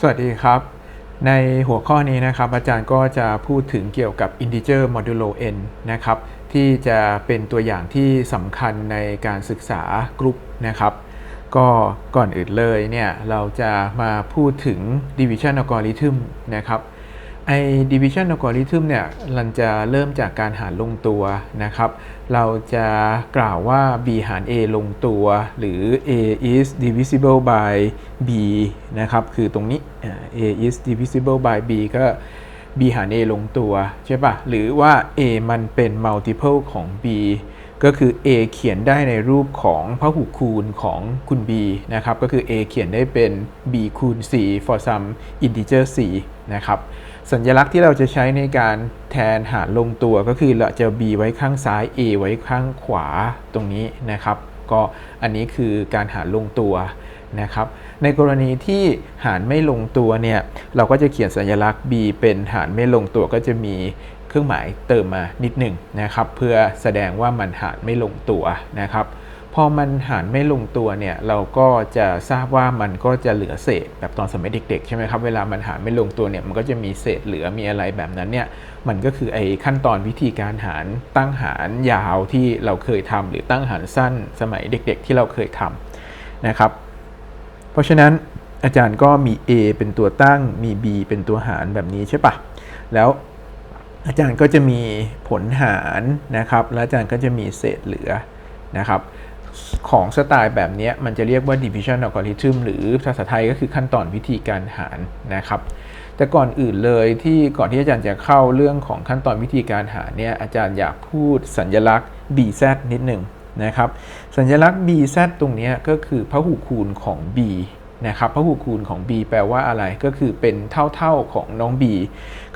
สวัสดีครับ ในหัวข้อนี้นะครับอาจารย์ก็จะพูดถึงเกี่ยวกับ integer modulo n นะครับที่จะเป็นตัวอย่างที่สำคัญในการศึกษากรุ๊ปนะครับ ก็ก่อนอื่นเลยเนี่ยเราจะมาพูดถึง division algorithm นะครับ ไอ้ division algorithm เนี่ยมันจะเริ่มจากการหารลงตัวนะครับ เราจะกล่าวว่า b หาร a ลงตัว หรือ a is divisible by b นะครับ คือตรงนี้ a is divisible by b ก็ b หาร a ลงตัวใช่ปะหรือว่า a มันเป็น multiple ของ b ก็คือ a เขียนได้ในรูปของพหุคูณของคุณ b นะครับ ก็คือ a เขียนได้เป็น b คูณ c for some integer c นะครับ สัญลักษณ์ที่เราจะใช้ในการแทนหารลงตัวก็คือเราจะ b ไว้ข้างซ้าย a ไว้ข้างขวาตรงนี้นะครับ ก็อันนี้คือการหารลงตัวนะครับ ในกรณีที่หารไม่ลงตัวเนี่ยเราก็จะเขียนสัญลักษณ์ b เป็นหารไม่ลงตัวก็จะมีเครื่องหมายเติมมานิดหนึ่งนะครับ เพื่อแสดงว่ามันหารไม่ลงตัวนะครับ พอมันหารไม่ลงตัวเนี่ยเราก็จะทราบว่ามันก็จะเหลือเศษแบบตอนสมัยเด็กๆใช่ไหมครับเวลามันหารไม่ลงตัวเนี่ยมันก็จะมีเศษเหลือมีอะไรแบบนั้นเนี่ยมันก็คือไอ้ขั้นตอนวิธีการหารตั้งหารยาวที่เราเคยทำหรือตั้งหารสั้นสมัยเด็ก ๆ ที่เราเคยทำนะครับ เพราะฉะนั้นอาจารย์ก็มี A เป็นตัวตั้งมี B เป็นตัวหารแบบนี้ใช่ปะแล้วอาจารย์ก็จะมีผลหารนะครับ แล้วอาจารย์ก็จะมีเศษเหลือนะครับ ของสไตล์แบบนี้มันจะเรียกว่า division algorithm หรือภาษาไทยก็คือขั้นตอนวิธีการหารนะครับ แต่ก่อนอื่นเลยที่ก่อนที่อาจารย์จะเข้าเรื่องของขั้นตอนวิธีการหารเนี่ยอาจารย์อยากพูดสัญลักษณ์ bz นิดหนึ่งนะครับ สัญลักษณ์ bz ตรงนี้ก็คือพหุคูณของ b นะครับพหุคูณของ b แปลว่าอะไรก็คือเป็นเท่าๆของน้อง b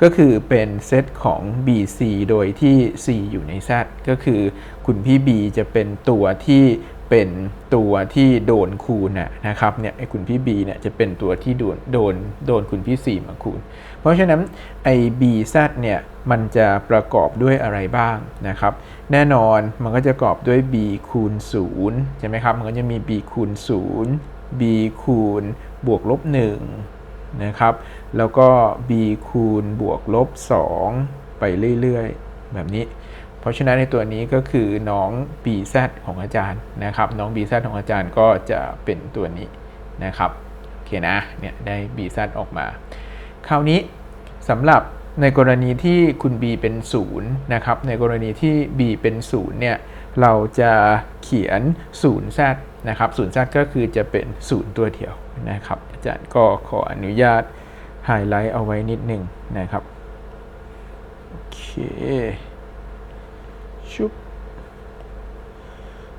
ก็คือเป็นเซตของ bc โดยที่ c อยู่ใน z ก็คือคุณพี่ b จะเป็นตัวที่ เป็นตัวที่โดนคูณนะนะครับเนี่ยไอ้คุณพี่ b เนี่ยจะเป็นตัวที่โดนโดนโดนคุณพี่ c มาคูณ เพราะฉะนั้นไอ้ bz เนี่ยมันจะประกอบด้วยอะไรบ้างนะครับแน่นอนมันก็จะประกอบด้วย b คูณ0ใช่ไหมครับมันก็จะมี b คูณ0 b คูณบวกลบ1นะครับแล้วก็ b คูณบวกลบ2ไปเรื่อยๆ แบบนี้ เพราะฉะนั้นในตัวนี้ก็คือน้อง bz ของอาจารย์นะครับ น้อง bz ของอาจารย์ก็จะเป็นตัวนี้นะครับโอเคนะเนี่ยได้ bz ออกมา คราวนี้สำหรับในกรณีที่คุณ b เป็น0นะครับในกรณีที่ b เป็น0เนี่ยเราจะเขียน0 z นะครับ0 z ก็คือจะเป็น 0 ตัวเดียวนะครับ อาจารย์ก็ขออนุญาตไฮไลท์เอาไว้นิดหนึ่งนะครับ โอเค ชุบ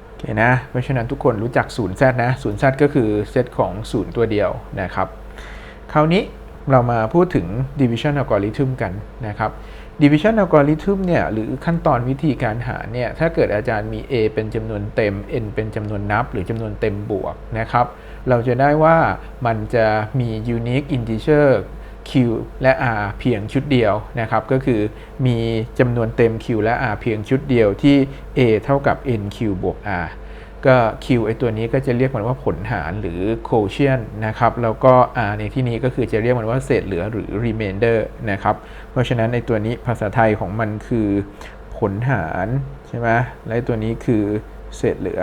โอเคนะ เพราะฉะนั้นทุกคนรู้จัก0 z นะ0 z ก็คือเซตของ 0 ตัวเดียวนะครับ คราวนี้เรามาพูดถึง division algorithm กันนะครับ division algorithm เนี่ยหรือขั้นตอนวิธีการหาเนี่ยถ้าเกิดอาจารย์มี a เป็นจำนวนเต็ม n เป็นจำนวนนับ หรือจำนวนเต็มบวกนะครับ เราจะได้ว่ามันจะมี unique integer q และ r เพียงชุดเดียวนะครับ ก็คือมีจำนวนเต็ม q และ r เพียงชุดเดียวที่ a เท่ากับ nq บวก r ก็ q ไอตัวนี้ก็จะเรียกมันว่าผลหารหรือ quotient นะครับ แล้วก็ r ในที่นี้ก็คือจะเรียกมันว่าเศษเหลือหรือ remainder นะครับ เพราะฉะนั้นในตัวนี้ภาษาไทยของมันคือผลหารใช่ไหมและตัวนี้คือเศษเหลือ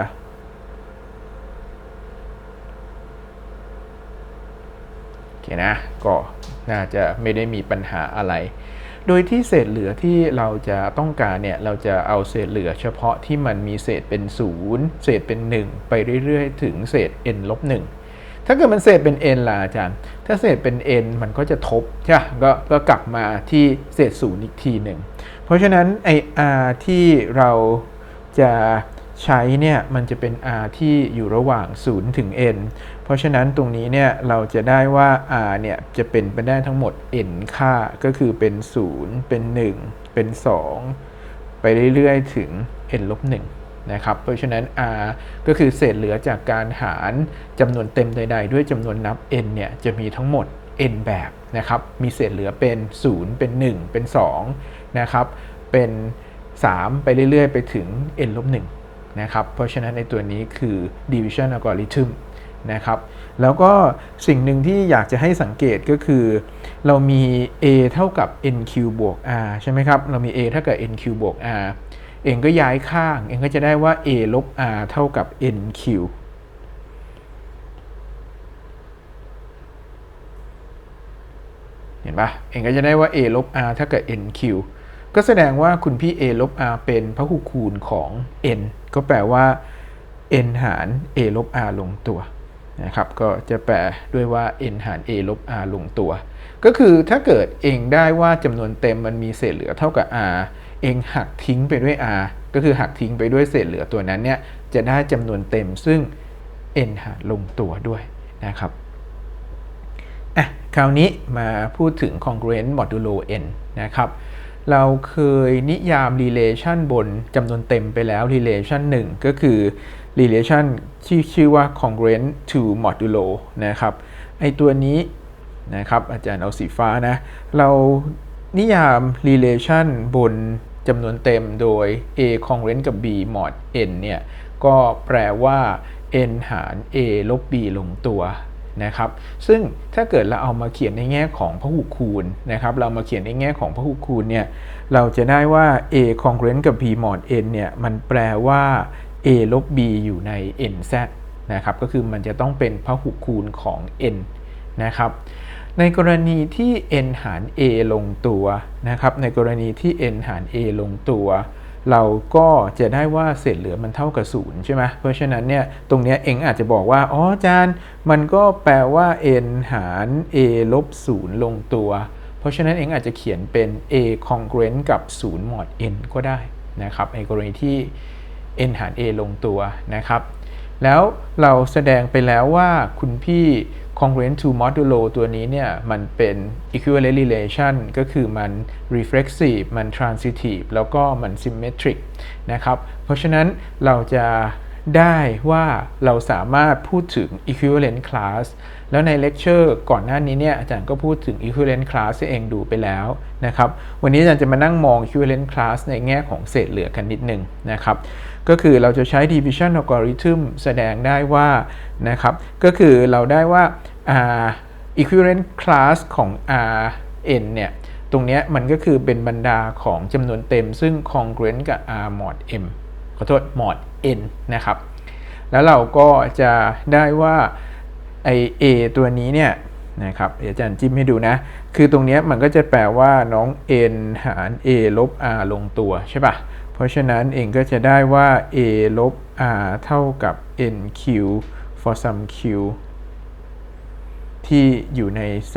โอเคนะ ก็ น่าจะไม่ได้มีปัญหาอะไร โดยที่เศษเหลือที่เราจะต้องการเนี่ยเราจะเอาเศษเหลือเฉพาะที่มันมีเศษเป็น 0 เศษเป็น 1 ไปเรื่อยๆ ถึงเศษ n ลบ1ถ้าเกิดมันเศษเป็น n ล่ะอาจารย์ ถ้าเศษเป็น n มันก็จะทบใช่กก็กลับมาที่เศษศูนย์อีกทีหนึ่ง เพราะฉะนั้นไอ r ที่เราจะ ใช้เนี่ยมันจะเป็น r ที่อยู่ระหว่าง 0 ถึง n เพราะฉะนั้นตรงนี้เนี่ยเราจะได้ว่า r เนี่ยจะเป็นไปได้ทั้งหมด n ค่าก็คือเป็น 0 เป็น 1 เป็น 2 ไปเรื่อยๆ ถึง n ลบ1นะครับ เพราะฉะนั้น r ก็คือเศษเหลือจากการหารจำนวนเต็มใด ๆ ด้วยจำนวนนับ n เนี่ยจะมีทั้งหมด n แบบนะครับ มีเศษเหลือเป็น 0 เป็น 1 เป็น 2 นะครับ เป็น 3 ไปเรื่อยๆ ไปถึง n ลบ1 นะครับ เพราะฉะนั้นในตัวนี้คือ division algorithm นะครับ แล้วก็สิ่งหนึ่งที่อยากจะให้สังเกตก็คือ เรามี a เท่ากับ nq บวก r ใช่ไหมครับ เรามี a เท่ากับ nq บวก r เองก็ย้ายข้าง เองก็จะได้ว่า a ลบ r เท่ากับ nq เห็นปะเองก็จะได้ว่า a ลบ r เท่ากับ nq ก็แสดงว่าคุณพี่ a ลบ r เป็นพหุคูณของ n ก็แปลว่า n หาร a ลบ r ลงตัวนะครับก็จะแปลด้วยว่า n หาร a ลบ r ลงตัว ก็คือถ้าเกิดเองได้ว่าจำนวนเต็มมันมีเศษเหลือเท่ากับ r เองหักทิ้งไปด้วย r ก็คือหักทิ้งไปด้วยเศษเหลือตัวนั้นเนี่ยจะได้จำนวนเต็มซึ่ง n หารลงตัวด้วยนะครับอะคราวนี้มาพูดถึง congruent modulo n นะครับ เราเคยนิยาม relation บนจำนวนเต็มไปแล้ว relation 1 ก็คือ relation ที่ชื่อว่า congruent to modulo นะครับไอตัวนี้นะครับอาจารย์เอาสีฟ้านะเรานิยาม relation บนจำนวนเต็มโดย a congruent กับ b mod n เนี่ยก็แปลว่า n หาร a ลบ b ลงตัว นะครับ ซึ่งถ้าเกิดเราเอามาเขียนในแง่ของพหุคูณนะครับ เรามาเขียนในแง่ของพหุคูณเนี่ย เราจะได้ว่า a congruent กับ b mod n เนี่ย มันแปลว่า a ลบ b อยู่ใน nz นะครับ ก็คือมันจะต้องเป็นพหุคูณของ n นะครับ ในกรณีที่ n หาร a ลงตัวนะครับ ในกรณีที่ n หาร a ลงตัว เราก็จะได้ว่าเศษเหลือมันเท่ากับศูนย์ใช่ไหมเพราะฉะนั้นเนี่ยตรงนี้เองอาจจะบอกว่า อ๋ออาจารย์ มันก็แปลว่า n หาร a ลบศูนย์ลงตัว เพราะฉะนั้นเองอาจจะเขียนเป็น a congruent กับ0 mod n ก็ได้นะครับในกรณีที่ n หาร a ลงตัวนะครับ แล้วเราแสดงไปแล้วว่าคุณพี่ congruent to modulo ตัวนี้เนี่ย มันเป็น equivalent relation ก็คือมัน reflexive มัน transitive แล้วก็มัน symmetric นะครับ เพราะฉะนั้นเราจะได้ว่าเราสามารถพูดถึง equivalent class แล้วในเลคเชอร์ก่อนหน้านี้เนี่ยอาจารย์ก็พูดถึง equivalent class เองดูไปแล้วนะครับ วันนี้อาจารย์จะมานั่งมอง equivalent class ในแง่ของเศษเหลือกันนิดนึงนะครับ ก็คือเราจะใช้ division algorithm แสดงได้ว่านะครับ ก็คือเราได้ว่า uh, equivalent class ของ r n เนี่ยตรงนี้มันก็คือเป็นบรรดาของจำนวนเต็มซึ่ง congruent กับ r mod m ขอโทษ mod n นะครับ แล้วเราก็จะได้ว่าไอ a ตัวนี้เนี่ยนะครับอาจารย์จิ้มให้ดูนะ คือตรงนี้มันก็จะแปลว่าน้อง n หาร a ลบ r ลงตัวใช่ปะ่ะ เพราะฉะนั้นเองก็จะได้ว่า a ลบ r เท่ากับ nq for some q ที่อยู่ใน z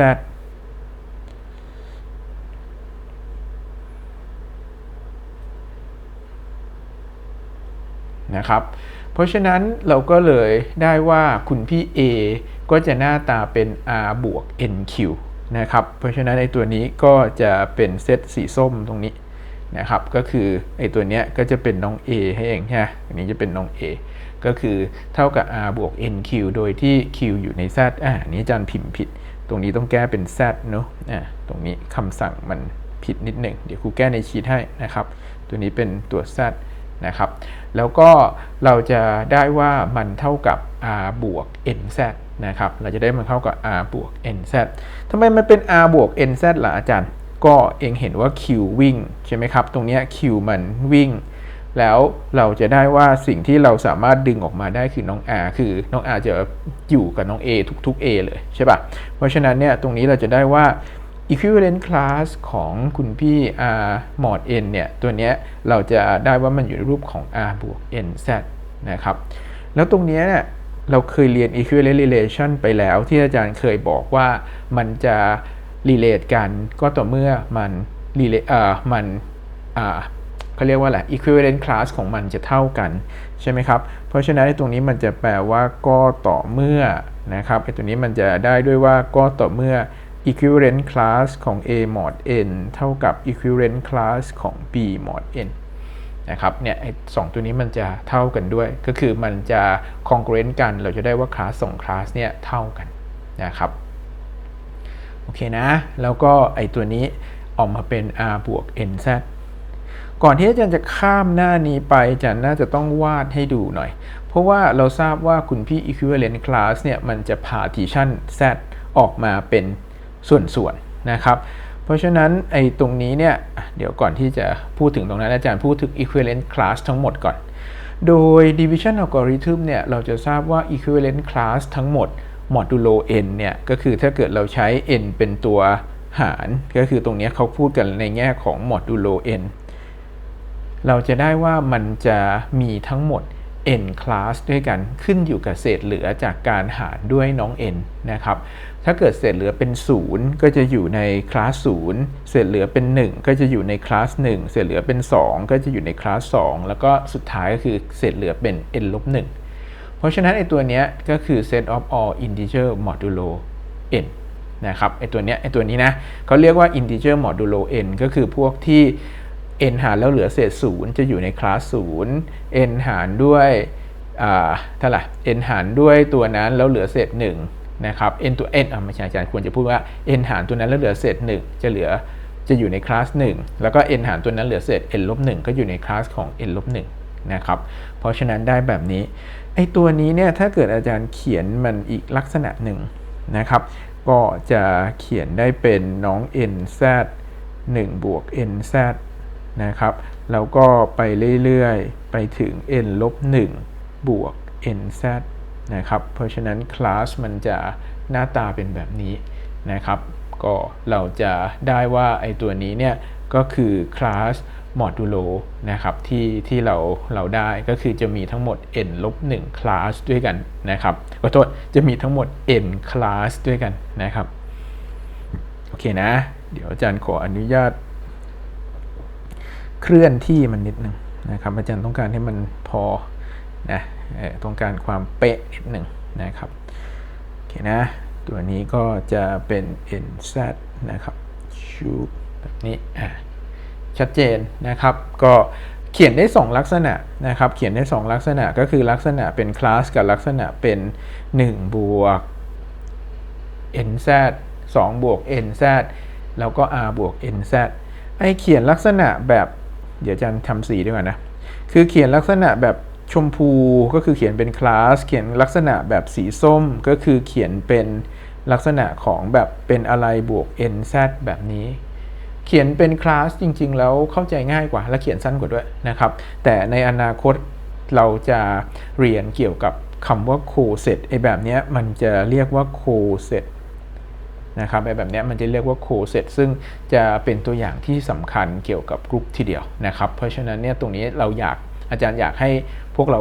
นะครับ เพราะฉะนั้นเราก็เลยได้ว่าคุณพี่ A ก็จะหน้าตาเป็น R บวก NQ นะครับ เพราะฉะนั้นไอตัวนี้ก็จะเป็นเซตสีส้มตรงนี้นะครับ ก็คือไอตัวเนี้ยก็จะเป็นน้อง A ให้เองใช่ไหมอันนี้จะเป็นน้อง A ก็คือเท่ากับ R บวก NQ โดยที่ Q อยู่ใน Z อ่านี้อาจารย์พิมพ์ผิด ตรงนี้ต้องแก้เป็น Z เนาะอ่าตรงนี้คำสั่งมันผิดนิดหนึ่งเดี๋ยวครูแก้ในชีทให้นะครับ ตัวนี้เป็นตัว Z นะครับ แล้วก็เราจะได้ว่ามันเท่ากับ r บวก nz นะครับ เราจะได้มันเท่ากับ r บวก nz ทำไมมันเป็น r บวก nz ล่ะอาจารย์ ก็เองเห็นว่า q วิ่งใช่ไหมครับ ตรงนี้ q มันวิ่ง แล้วเราจะได้ว่าสิ่งที่เราสามารถดึงออกมาได้คือน้อง r คือน้อง r จะอยู่กับน้อง a ทุกๆ a เลยใช่ปะ่ะ เพราะฉะนั้นเนี่ยตรงนี้เราจะได้ว่า equivalent class ของคุณพี่ r mod n เนี่ย ตัวเนี้ยเราจะได้ว่ามันอยู่ในรูปของ r บวก nz นะครับ แล้วตรงนี้เนี่ยเราเคยเรียน equivalent relation ไปแล้วที่อาจารย์เคยบอกว่ามันจะ relate กันก็ต่อเมื่อมัน relate เอ่อมันอ่า เขาเรียกว่าอะไร equivalent class ของมันจะเท่ากัน ใช่ไหมครับ เพราะฉะนั้นตรงนี้มันจะแปลว่าก็ต่อเมื่อนะครับไอ้ตัวนี้มันจะได้ด้วยว่าก็ต่อเมื่อ equivalent class ของ a mod n เท่ากับ equivalent class ของ b mod n นะครับเนี่ยไอ้สองตัวนี้มันจะเท่ากันด้วย ก็คือมันจะ congruent กัน เราจะได้ว่าคลาสสองคลาสเนี่ยเท่ากันนะครับโอเคนะ แล้วก็ไอ้ตัวนี้ออกมาเป็น r บวก nz ก่อนที่อาจารย์จะข้ามหน้านี้ไปอาจารย์น่าจะต้องวาดให้ดูหน่อย เพราะว่าเราทราบว่าคุณพี่ equivalent class เนี่ยมันจะ partition z ออกมาเป็นส่วนๆนะครับ เพราะฉะนั้นไอ้ตรงนี้เนี่ยเดี๋ยวก่อนที่จะพูดถึงตรงนั้นอาจารย์พูดถึง equivalent class ทั้งหมดก่อน โดย division algorithm เนี่ยเราจะทราบว่า equivalent class ทั้งหมด modulo n เนี่ยก็คือถ้าเกิดเราใช้ n เป็นตัวหาร ก็คือตรงนี้เขาพูดกันในแง่ของ modulo n เราจะได้ว่ามันจะมีทั้งหมด n class ด้วยกันขึ้นอยู่กับเศษเหลือจากการหารด้วยน้อง n นะครับ ถ้าเกิดเศษเหลือเป็น 0 ก็จะอยู่ในคลาส0เศษเหลือเป็น 1 ก็จะอยู่ในคลาส1เศษเหลือเป็น 2 ก็จะอยู่ในคลาส2แล้วก็สุดท้ายก็คือเศษเหลือเป็น n ลบ1เพราะฉะนั้นไอตัวเนี้ยก็คือ set of all integer modulo n นะครับไอตัวเนี้ยไอตัวนี้นะเขาเรียกว่า integer modulo n ก็คือพวกที่ n หารแล้วเหลือเศษ0จะอยู่ในคลาส0 n หารด้วยอ่าเท่าไหร่ n หารด้วยตัวนั้นแล้วเหลือเศษ1นะครับ n ตัว n อะไม่ใช่อาจารย์ควรจะพูดว่า n หารตัวนั้นแล้วเหลือเศษ 1 จะเหลือจะอยู่ในคลาส1แล้วก็ n หารตัวนั้นเหลือเศษ n ลบ1ก็อยู่ในคลาสของ n ลบ1นะครับ เพราะฉะนั้นได้แบบนี้ไอตัวนี้เนี่ยถ้าเกิดอาจารย์เขียนมันอีกลักษณะหนึ่งนะครับ ก็จะเขียนได้เป็นน้อง n z 1บวก n z นะครับแล้วก็ไปเรื่อยๆ ไปถึง n ลบ1บวก n z นะครับเพราะฉะนั้นคลาสมันจะหน้าตาเป็นแบบนี้นะครับก็เราจะได้ว่าไอตัวนี้เนี่ยก็คือคลาส modulo นะครับที่ที่เราเราได้ก็คือจะมีทั้งหมด n ลบ1คลาสด้วยกันนะครับขอโทษจะมีทั้งหมด n คลาสด้วยกันนะครับ โอเคนะ เดี๋ยวอาจารย์ขออนุญาต เคลื่อนที่มันนิดนึงนะครับอาจารย์ต้องการให้มันพอนะต้องการความเป๊ะนิดหนึ่งนะครับโอเคนะตัวนี้ก็จะเป็น nz นะครับชูแบบนี้อะชัดเจนนะครับก็เขียนได้ 2 ลักษณะนะครับเขียนได้ 2 ลักษณะก็คือลักษณะเป็นคลาสกับลักษณะเป็น1บวก nz 2บวก nz แล้วก็ r บวก nz ไอเขียนลักษณะแบบ เดี๋ยวอาจารย์ทำสีด้วยก่อนนะ คือเขียนลักษณะแบบชมพูก็คือเขียนเป็นคลาส เขียนลักษณะแบบสีส้มก็คือเขียนเป็นลักษณะของแบบเป็นอะไรบวก nz แบบนี้ เขียนเป็นคลาสจริง ๆ แล้วเข้าใจง่ายกว่า และเขียนสั้นกว่าด้วยนะครับ แต่ในอนาคตเราจะเรียนเกี่ยวกับคำว่า c o set ไอแบบนี้มันจะเรียกว่า c o set นะครับแบบนี้มันจะเรียกว่า c o set ซึ่งจะเป็นตัวอย่างที่สำคัญเกี่ยวกับกรุ๊ปทีเดียวนะครับ เพราะฉะนั้นเนี่ยตรงนี้เราอยากอาจารย์อยากให้พวกเรา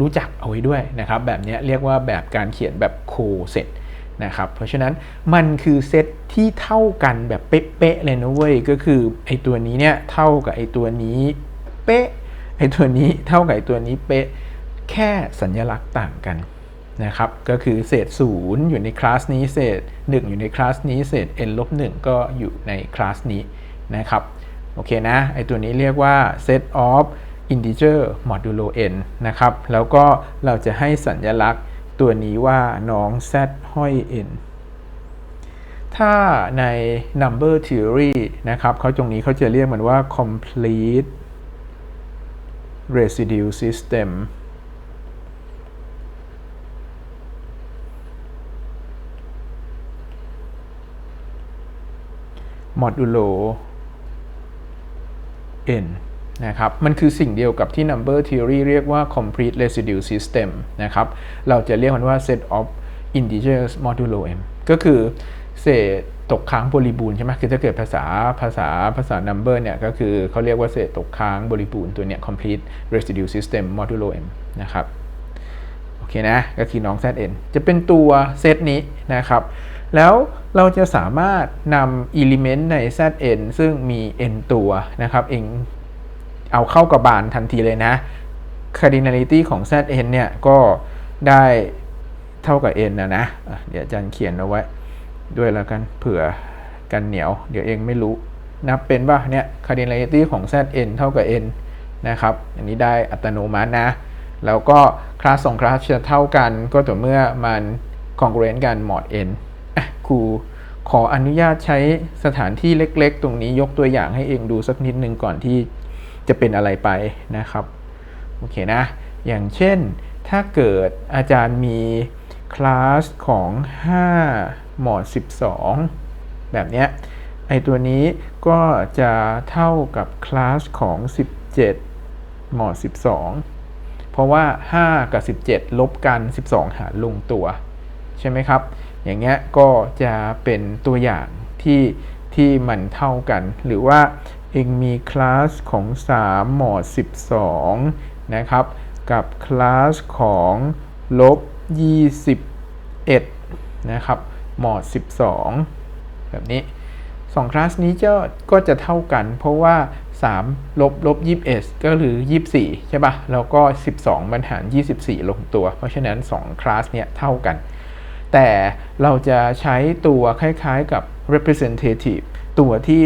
รู้จักเอาไว้ด้วยนะครับ แบบนี้เรียกว่าแบบการเขียนแบบ c o set นะครับเพราะฉะนั้นมันคือเซตที่เท่ากันแบบเป๊ะๆเลยนะเว้ยก็คือไอตัวนี้เนี่ยเท่ากับไอตัวนี้เป๊ะไอตัวนี้เท่ากับไอตัวนี้เป๊ะแค่สัญลักษณ์ต่างกัน นะครับก็คือเศษ 0 อยู่ในคลาสนี้เศษ 1 อยู่ในคลาสนี้เศษ n ลบ1ก็อยู่ในคลาสนี้นะครับโอเคนะไอตัวนี้เรียกว่า set of integer modulo n นะครับแล้วก็เราจะให้สัญลักษณ์ตัวนี้ว่าน้อง z ห้อย n ถ้าใน number theory นะครับเขาตรงนี้เขาจะเรียกมันว่า complete residue system modulo n นะครับ มันคือสิ่งเดียวกับที่ number theory เรียกว่า complete residue system นะครับ เราจะเรียกมันว่า set of integers modulo n ก็คือเศษตกค้างบริบูรณ์ใช่ไหมคือถ้าเกิดภาษาภาษาภาษา number เนี่ย ก็คือเขาเรียกว่าเศษตกค้างบริบูรณ์ตัวเนี้ย complete residue system modulo n นะครับ โอเคนะ ก็คือน้อง zn จะเป็นตัวเซตนี้นะครับ แล้วเราจะสามารถนำ element ใน zn ซึ่งมี n ตัวนะครับเองเอาเข้ากับบานทันทีเลยนะ cardinality ของ zn เนี่ยก็ได้เท่ากับ n นะนะอะเดี๋ยวอาจารย์เขียนเอาไว้ ด้วยแล้วกันเผื่อกันเหนียว เดี๋ยวเองไม่รู้ นับเป็นป่ะเนี่ย cardinality ของ zn เท่ากับ n นะครับ อันนี้ได้อัตโนมัตินะ แล้วก็คลาสสองคลาสจะเท่ากันก็ต่อเมื่อมัน congruent กัน mod n อะครูขออนุญาตใช้สถานที่เล็ก ๆ ตรงนี้ยกตัวอย่างให้เองดูสักนิดนึงก่อนที่จะเป็นอะไรไปนะครับ โอเคนะ อย่างเช่นถ้าเกิดอาจารย์มีคลาสของ 5 หมวด12 แบบเนี้ยไอตัวนี้ก็จะเท่ากับคลาสของ 17 หมวด12 เพราะว่า 5 กับ 17 ลบกัน 12 หารลงตัว ใช่ไหมครับ อย่างเงี้ยก็จะเป็นตัวอย่างที่ที่มันเท่ากัน หรือว่าเองมีคลาสของ 3 หมวด12 นะครับ กับคลาสของลบ 21 นะครับ หมวด12 แบบนี้2คลาสนี้จะก็จะเท่ากัน เพราะว่า 3 ลบลบ21 ก็คือ 24 ใช่ปะ่ะ แล้วก็ 12บรรหาร 24 ลงตัว เพราะฉะนั้น 2 คลาสเนี้ยเท่ากัน แต่เราจะใช้ตัวคล้ายๆกับ representative ตัวที่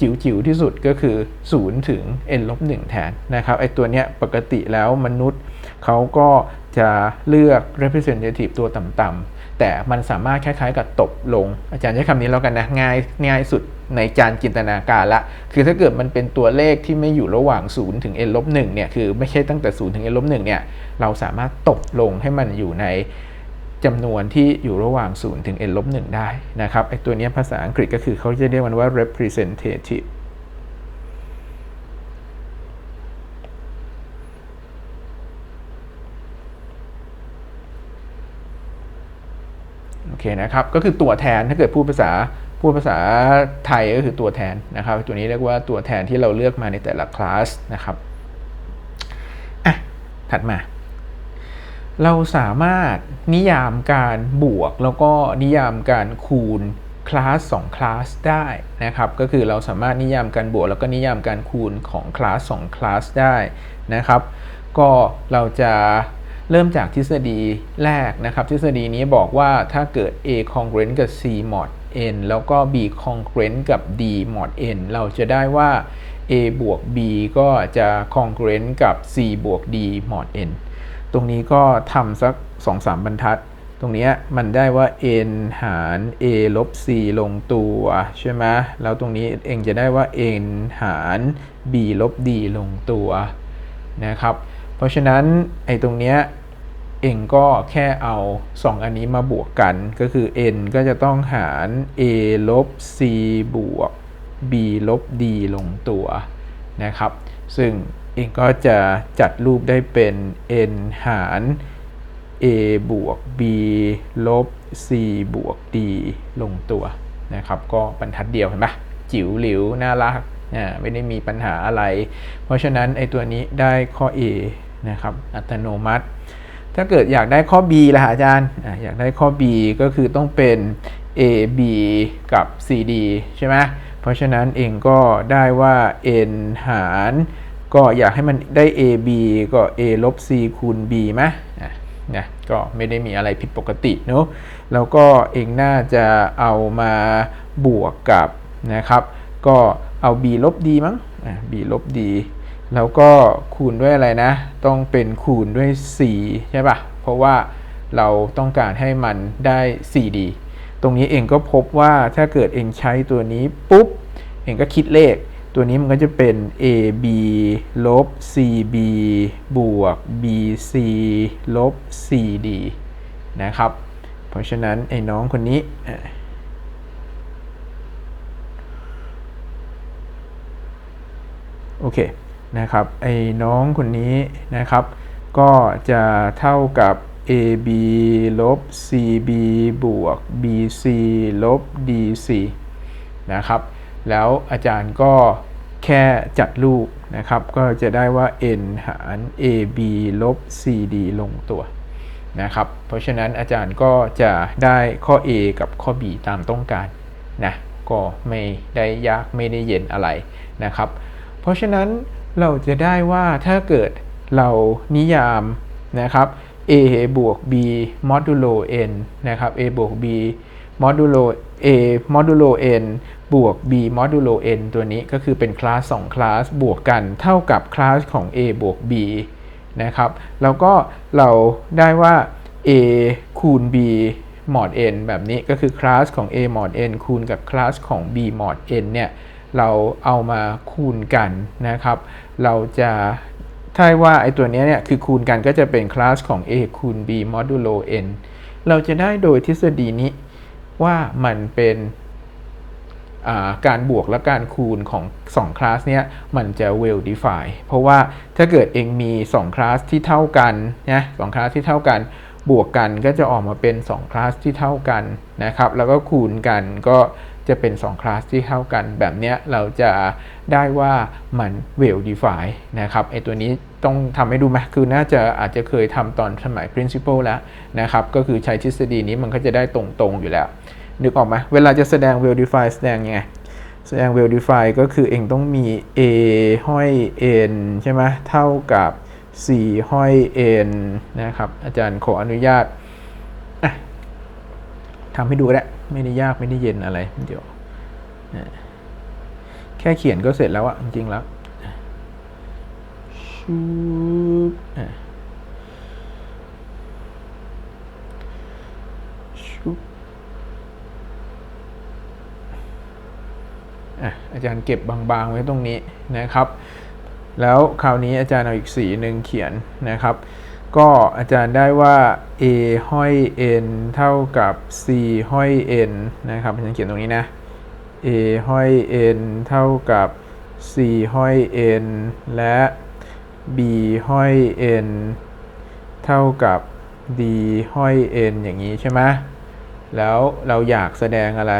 จิ๋วๆที่สุดก็คือ 0 ถึง n ลบ1แทนนะครับไอตัวเนี้ยปกติแล้วมนุษย์เขาก็จะเลือก representative ตัวต่ำๆแต่มันสามารถคล้ายๆ กับตบลง อาจารย์ใช้คำนี้แล้วกันนะ ง่ายง่ายสุดในจานจินตนาการละ คือถ้าเกิดมันเป็นตัวเลขที่ไม่อยู่ระหว่าง 0 ถึง n ลบ1เนี่ย คือไม่ใช่ตั้งแต่ 0 ถึง n ลบ1เนี่ย เราสามารถตบลงให้มันอยู่ใน จำนวนที่อยู่ระหว่าง 0 ถึง n ลบ1ได้นะครับไอตัวนี้ภาษาอังกฤษก็คือเขาจะเรียกมันว่า representative โอเคนะครับ ก็คือตัวแทนถ้าเกิดพูดภาษาพูดภาษาไทยก็คือตัวแทนนะครับ ตัวนี้เรียกว่าตัวแทนที่เราเลือกมาในแต่ละคลาสนะครับอะถัดมา เราสามารถนิยามการบวก แล้วก็นิยามการคูณคลาส2คลาสได้นะครับก็คือเราสามารถนิยามการบวก แล้วก็นิยามการคูณของคลาส2คลาสได้นะครับ ก็เราจะเริ่มจากทฤษฎีแรกนะครับ ทฤษฎีนี้บอกว่าถ้าเกิด a congruent กับ c mod n แล้วก็ b congruent กับ d mod n เราจะได้ว่า a บวก b ก็จะ congruent กับ c บวก d mod n ตรงนี้ก็ทำสัก 2-3 บรรทัด ตรงนี้มันได้ว่า n หาร a ลบ c ลงตัวใช่ไหมแล้วตรงนี้เองจะได้ว่า n หาร b ลบ d ลงตัวนะครับ เพราะฉะนั้นไอ้ตรงเนี้ยเองก็แค่เอา 2 อันนี้มาบวกกัน ก็คือ n ก็จะต้องหาร a ลบ c บวก b ลบ d ลงตัวนะครับ ซึ่ง เองก็จะจัดรูปได้เป็น n หาร a บวก b ลบ c บวก d ลงตัวนะครับ ก็บรรทัดเดียวเห็นปะจิ๋วหลิว น่ารักไม่ได้มีปัญหาอะไร เพราะฉะนั้นไอตัวนี้ได้ข้อ A นะครับ อัตโนมัติ ถ้าเกิดอยากได้ข้อ B ล่ะอาจารย์ออยากได้ข้อ B ก็คือต้องเป็น A B กับ C D ใช่ไหมเพราะฉะนั้นเองก็ได้ว่า n หาร ก็อยากให้มันได้ a b ก็ a ลบ c คูณ b ไหมนะก็ไม่ได้มีอะไรผิดปกติเนาะแล้วก็เองน่าจะเอามาบวกกับนะครับ ก็เอา b ลบ d มั้ง b ลบ d แล้วก็คูณด้วยอะไรนะ ต้องเป็นคูณด้วย 4 ใช่ปะ่ะ เพราะว่าเราต้องการให้มันได้ 4d ตรงนี้เองก็พบว่าถ้าเกิดเองใช้ตัวนี้ปุ๊บ เองก็คิดเลข ตัวนี้มันก็จะเป็น ab ลบ cb บวก bc ลบ cd นะครับ เพราะฉะนั้นไอ้น้องคนนี้โอเคนะครับไอ้น้องคนนี้นะครับ ก็จะเท่ากับ ab ลบ cb บวก bc ลบ dc นะครับ แล้วอาจารย์ก็ แค่จัดรูปนะครับ ก็จะได้ว่า n หาร ab ลบ cd ลงตัวนะครับ เพราะฉะนั้นอาจารย์ก็จะได้ข้อ a กับข้อ b ตามต้องการนะก็ไม่ได้ยากไม่ได้เย็นอะไรนะครับ เพราะฉะนั้นเราจะได้ว่าถ้าเกิดเรานิยามนะครับ a บวก b มอดูโล n นะครับ a บวก b มอดูโล a มอดูโล n บวก b มอดูโล n ตัวนี้ก็คือเป็นคลาส2คลาสบวกกันเท่ากับคลาสของ a บวก b นะครับแล้วก็เราได้ว่า a คูณ b มอด n แบบนี้ก็คือคลาสของ a มอด n คูณกับคลาสของ b มอด n เนี่ยเราเอามาคูณกันนะครับ เราจะถ้าว่าไอตัวเนี้ยเนี่ยคือคูณกันก็จะเป็นคลาสของ a คูณ b ม o ดูโล n เราจะได้โดยทฤษฎีนี้ ว่ามันเป็นาการบวกและการคูณของ2คลาสเนี้ยมันจะ well define เพราะว่าถ้าเกิดเองมี2คลาสที่เท่ากันนะสองคลาสที่เท่ากัน บวกกันก็จะออกมาเป็น2คลาสที่เท่ากันนะครับแล้วก็คูณกันก็จะเป็น2คลาสที่เท่ากัน แบบเนี้ยเราจะได้ว่ามัน well define นะครับไอตัวนี้ต้องทำให้ดูไหมคือน่าจะอาจจะเคยทำตอนสมัย principle แล้วนะครับก็คือใช้ทฤษฎีนี้มันก็จะได้ตรงๆอยู่แล้ว นึกออกไหมเวลาจะแสดง well define แสดงยังไง แสดง well define ก็คือเองต้องมี a ห้อย n ใช่ไหมเท่ากับ c ห้อย n นะครับ อาจารย์ขออนุญาตอะทำให้ดูก็ได้ไม่ได้ยากไม่ได้เย็นอะไรเดี๋ยวอะแค่เขียนก็เสร็จแล้วอะจริงๆแล้วชูบอะชูบ อาจารย์เก็บบางๆไว้ตรงนี้นะครับ แล้วคราวนี้อาจารย์เอาอีกสีหนึ่งเขียนนะครับ ก็อาจารย์ได้ว่า a ห้อย n เท่ากับ c ห้อย n นะครับอาจารย์เขียนตรงนี้นะ a ห้อย n เท่ากับ c ห้อย n และ b ห้อย n เท่ากับ d ห้อย n อย่างนี้ใช่ไหมแล้วเราอยากแสดงอะไร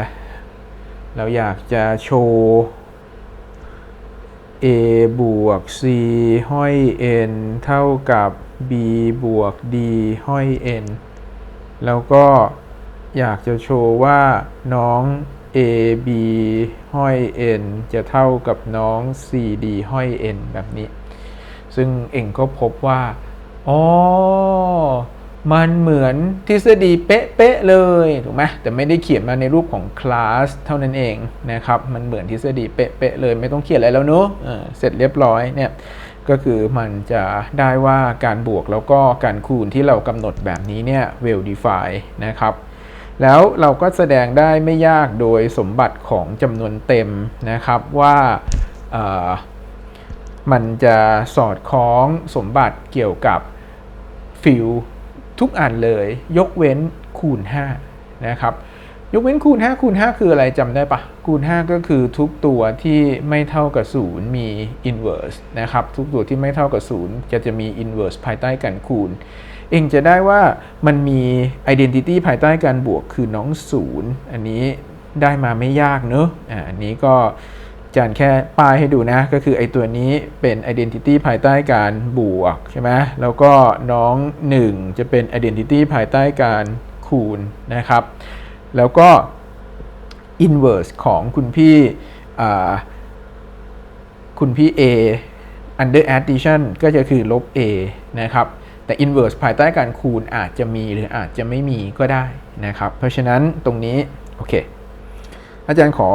เราอยากจะโชว์ a บวก c ห้อย n เท่ากับ b บวก d ห้อย n แล้วก็อยากจะโชว์ว่าน้อง a b ห้อย n จะเท่ากับน้อง c d ห้อย n แบบนี้ ซึ่งเองก็พบว่า อ๋อ มันเหมือนทฤษฎีเป๊ะๆเลยถูกไหมแต่ไม่ได้เขียนมาในรูปของคลาสเท่านั้นเองนะครับมันเหมือนทฤษฎีเป๊ะๆเลย ไม่ต้องเขียนอะไรแล้วเนอะเออเสร็จเรียบร้อยเนี่ยก็คือมันจะได้ว่าการบวกแล้วก็การคูณที่เรากำหนดแบบนี้เนี่ย well define นะครับ แล้วเราก็แสดงได้ไม่ยากโดยสมบัติของจำนวนเต็มนะครับว่ามันจะสอดคล้องสมบัติเกี่ยวกับฟิล ทุกอันเลย ยกเว้นคูณ 5 นะครับ ยกเว้นคูณ 5 คูณ 5 คืออะไรจำได้ปะคูณ 5 ก็คือทุกตัวที่ไม่เท่ากับ 0 มี inverse นะครับ ทุกตัวที่ไม่เท่ากับ 0 จะจะมี inverse ภายใต้การคูณ เองจะได้ว่ามันมี identity ภายใต้การบวกคือน้อง 0 อันนี้ได้มาไม่ยากเนอะอ่าอันนี้ก็ จารย์แค่ป้ายให้ดูนะ ก็คือไอตัวนี้เป็น identity ภายใต้การบวกใช่ไหมแล้วก็น้อง 1 จะเป็น identity ภายใต้การคูณนะครับ แล้วก็ inverse ของคุณพี่คุณพี่ A under addition ก็จะคือลบ A นะครับ แต่ inverse ภายใต้การคูณอาจจะมีหรืออาจจะไม่มีก็ได้นะครับ เพราะฉะนั้นตรงนี้ โอเค อาจารย์ขอ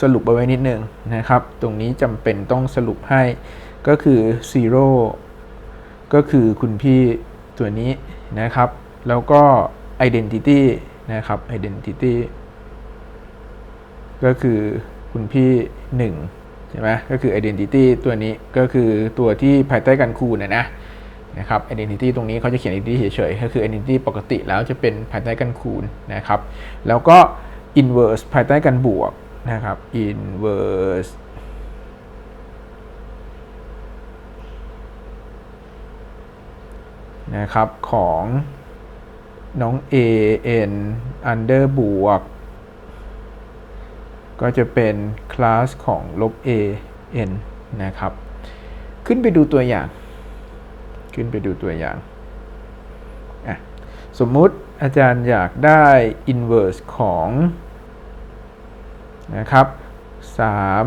สรุปเอาไว้นิดนึงนะครับ ตรงนี้จำเป็นต้องสรุปให้ก็คือ zero ก็คือคุณพี่ตัวนี้นะครับ แล้วก็ identity นะครับ identity ก็คือคุณพี่1ใช่ไหมก็คือ identity ตัวนี้ก็คือตัวที่ภายใต้การคูณนะนะนะครับ identity ตรงนี้เขาจะเขียน identity เฉยๆ ก็คือ identity ปกติแล้วจะเป็นภายใต้การคูณนะครับ แล้วก็ inverse ภายใต้การบวก นะครับ inverse นะครับ ของน้อง a n under บวก ก็จะเป็นคลาสของลบ a n นะครับ ขึ้นไปดูตัวอย่าง ขึ้นไปดูตัวอย่าง สมมุติอาจารย์อยากได้ inverse ของ นะครับ3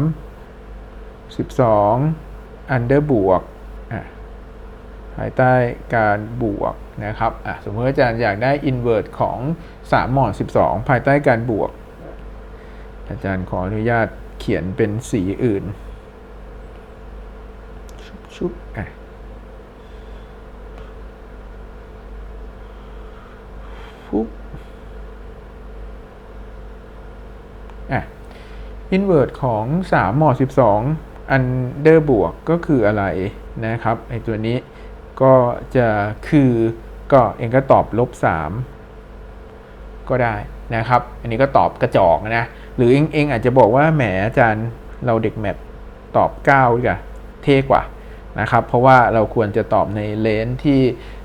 12 under บวกอะภายใต้การบวกนะครับสมมติอาจารย์อยากได้ inverse ของ 3 หมอด12 ภายใต้การบวก อาจารย์ขออนุญาตเขียนเป็นสีอื่น ชุบชุบอะ อะ inverse ของ3หมอ12 อันเดอร์บวกก็คืออะไรนะครับไอตัวนี้ก็จะคือก็เองก็ตอบลบ 3 ก็ได้นะครับ อันนี้ก็ตอบกระจอกนะ หรือเองเองอาจจะบอกว่าแหมอาจารย์เราเด็กแมทตอบ 9 ดีกว่าเท่กว่านะครับ เพราะว่าเราควรจะตอบในเลนที่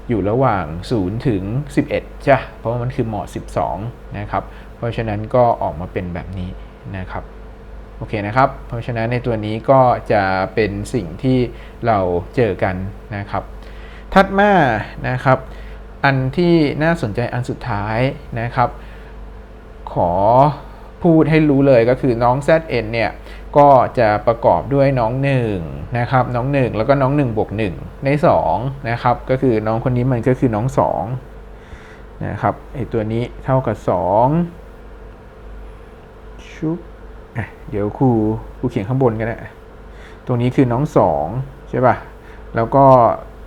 อยู่ระหว่าง 0 ถึง 11จ้ะเพราะว่ามันคือหมอด12 นะครับ เพราะฉะนั้นก็ออกมาเป็นแบบนี้นะครับ โอเคนะครับ เพราะฉะนั้นในตัวนี้ก็จะเป็นสิ่งที่เราเจอกันนะครับ ถัดมานะครับ อันที่น่าสนใจอันสุดท้ายนะครับ ขอพูดให้รู้เลยก็คือน้อง ZN เนี่ยก็จะประกอบด้วยน้อง1นะครับน้อง 1 แล้วก็น้อง1บวก1ใน2นะครับก็คือน้องคนนี้มันก็คือน้อง2นะครับไอตัวนี้เท่ากับ2ชุบ เดี๋ยวครูครูเขียนข้างบนกันนะตรงนี้คือน้อง2ใช่ป่ะ แล้วก็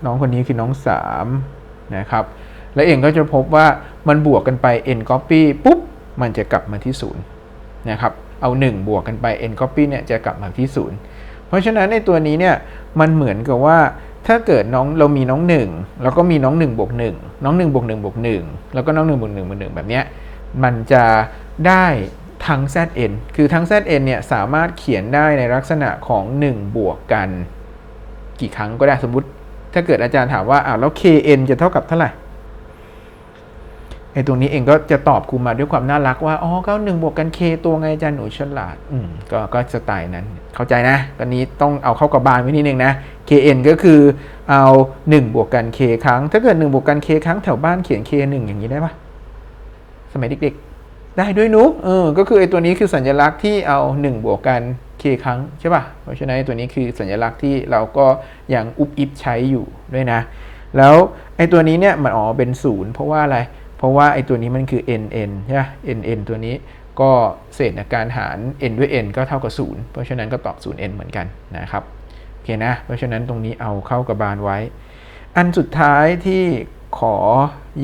น้องคนนี้คือน้อง3นะครับ แล้วเองก็จะพบว่ามันบวกกันไป n copy ปุ๊บ มันจะกลับมาที่0นะครับ เอา 1 บวกกันไป n copy เนี่ยจะกลับมาที่0เพราะฉะนั้นในตัวนี้เนี่ยมันเหมือนกับว่าถ้าเกิดน้องเรามีน้อง 1 แล้วก็มีน้อง1บวก1น้อง1บวก1บวก1แล้วก็น้อง1บวก1บวก1แบบเนี้ยมันจะได้ ทั้ง zn คือทั้ง zn เนี่ยสามารถเขียนได้ในลักษณะของ 1 บวกกัน กี่ครั้งก็ได้สมมติ ถ้าเกิดอาจารย์ถามว่าอ้าวแล้ว kn จะเท่ากับเท่าไหร่ไอ้ตรงนี้เองก็จะตอบครูมาด้วยความน่ารักว่า อ๋อก็หนึ่งบวกกัน k ตัวไงอาจารย์หนูฉลาด อืมก็ก็สไตล์นั้น เข้าใจนะ ตอนนี้ต้องเอาเข้ากับบานไว้นิดนึงนะ kn ก็คือเอา 1 บวกกัน k ครั้ง ถ้าเกิด 1 บวกกัน k ครั้งแถวบ้านเขียน k 1อย่างนี้ได้ปะสมัยเด็กๆ ได้ด้วยนุเออ ก็คือไอ้ตัวนี้คือสัญลักษณ์ที่เอา 1 บวกกัน k ครั้งใช่ปะเพราะฉะนั้นตัวนี้คือสัญลักษณ์ที่เราก็ยังอุบอิบใช้อยู่ด้วยนะ แล้วไอ้ตัวนี้เนี่ยมันอ๋อเป็นศูนย์เพราะว่าอะไร เพราะว่าไอ้ตัวนี้มันคือ nn ใช่ไหม nn ตัวนี้ก็เศษการหาร n ด้วย n ก็เท่ากับ 0 เพราะฉะนั้นก็ตอบ 0n เหมือนกันนะครับโอเคนะ เพราะฉะนั้นตรงนี้เอาเข้ากระบาลไว้ อันสุดท้ายที่ขอ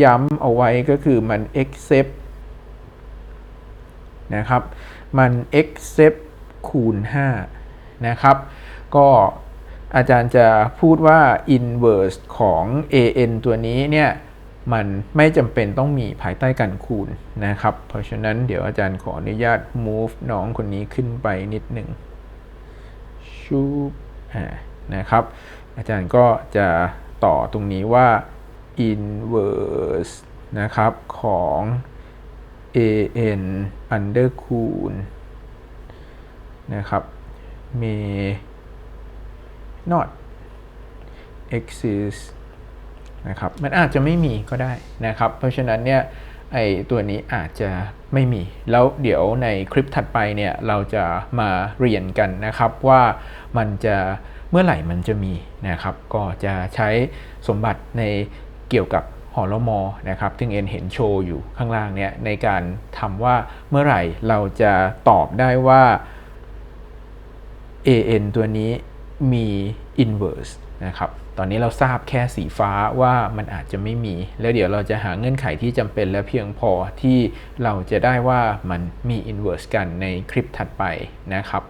ย้ำเอาไว้ก็คือมัน except นะครับ มัน except คูณ 5 นะครับ ก็อาจารย์จะพูดว่า inverse ของ an ตัวนี้เนี่ยมันไม่จำเป็นต้องมีภายใต้การคูณนะครับ เพราะฉะนั้นเดี๋ยวอาจารย์ขออนุญาต move น้องคนนี้ขึ้นไปนิดหนึ่งชูนะครับ อาจารย์ก็จะต่อตรงนี้ว่า inverse นะครับของ an under คูณนะครับ may not exist นะครับ มันอาจจะไม่มีก็ได้นะครับ เพราะฉะนั้นเนี่ยไอตัวนี้อาจจะไม่มี แล้วเดี๋ยวในคลิปถัดไปเนี่ยเราจะมาเรียนกันนะครับว่ามันจะเมื่อไหร่มันจะมีนะครับ ก็จะใช้สมบัติในเกี่ยวกับ หอลมอนะครับซึ่งเอ็นเห็นโชว์อยู่ข้างล่างเนี่ยในการทำว่าเมื่อไหร่เราจะตอบได้ว่า an ตัวนี้มี inverse นะครับ ตอนนี้เราทราบแค่สีฟ้าว่ามันอาจจะไม่มี แล้วเดี๋ยวเราจะหาเงื่อนไขที่จำเป็นและเพียงพอที่เราจะได้ว่ามันมี inverse กันในคลิปถัดไปนะครับ